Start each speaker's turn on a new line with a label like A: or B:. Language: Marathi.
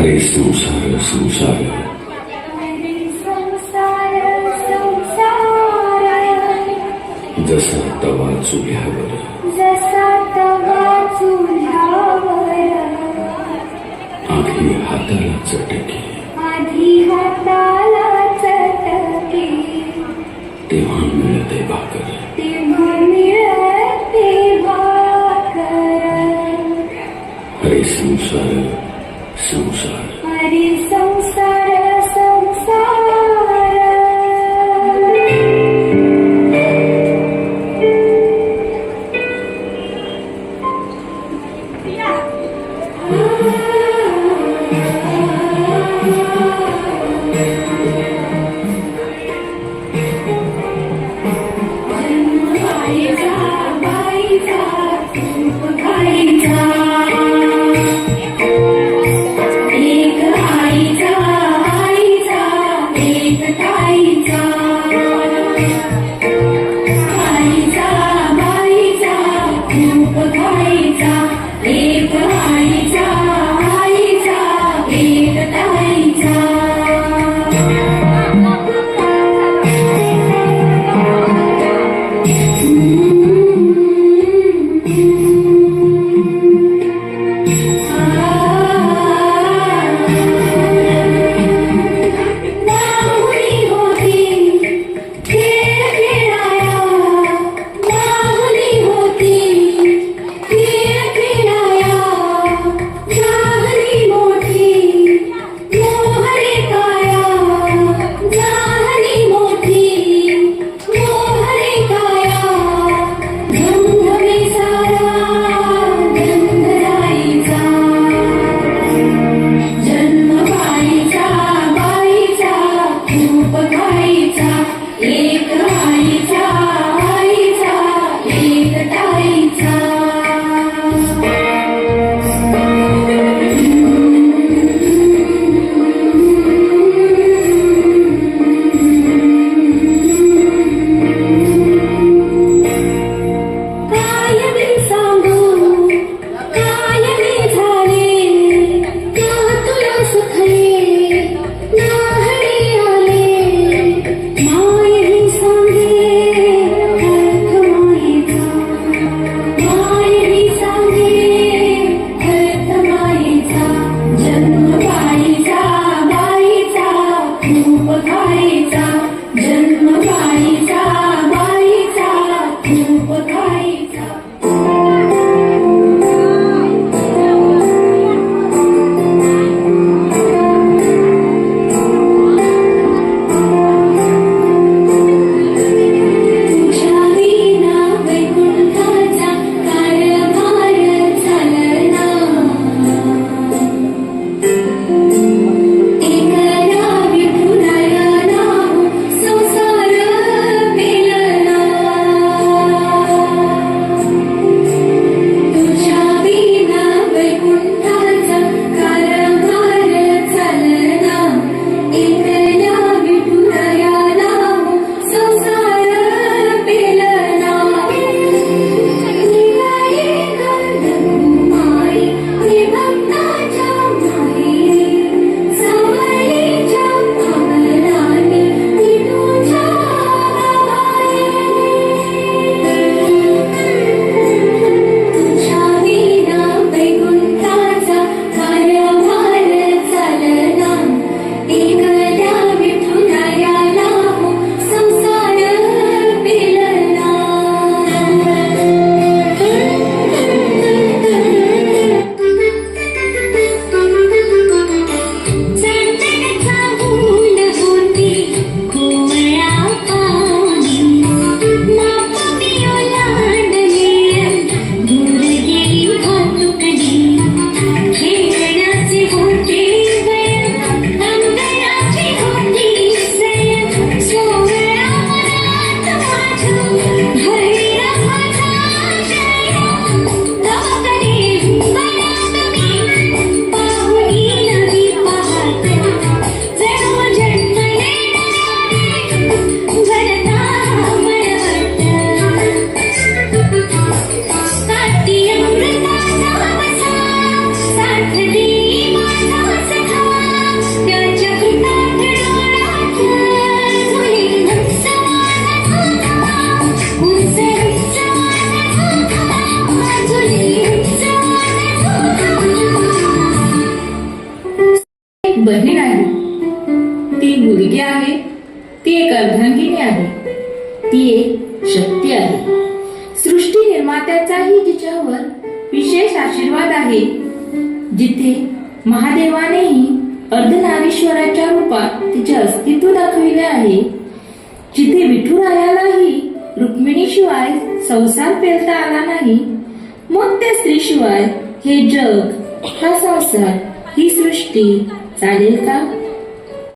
A: अरे संसार संसार
B: संसार
A: जसा तवा चुल्यावर
B: जसा तवा चुल्यावर
A: आधी हाताला चटके
B: आधी हाताला चटके
A: तेव्हा मिळते भाकर
B: तेव्हा मिळते भाकर
A: हरे संसार संसार
B: हरी संसार संसार खायचा wake up. एक बहीण आहे. ती मुलगी आहे ती एक अर्धांगिनी आहे ती एक शक्ती आहे. सृष्टी निर्मात्याचाही तिच्यावर विशेष आशीर्वाद आहे. जिथे महादेवानेही अर्धनारीश्वराच्या रूपात तिचे अस्तित्व दाखविले आहे जिथे विठुरायालाही रुक्मिणीशिवाय संसार पेलता आला नाही मग त्या स्त्रीशिवाय हे जग हा संसार ही सृष्टी Talita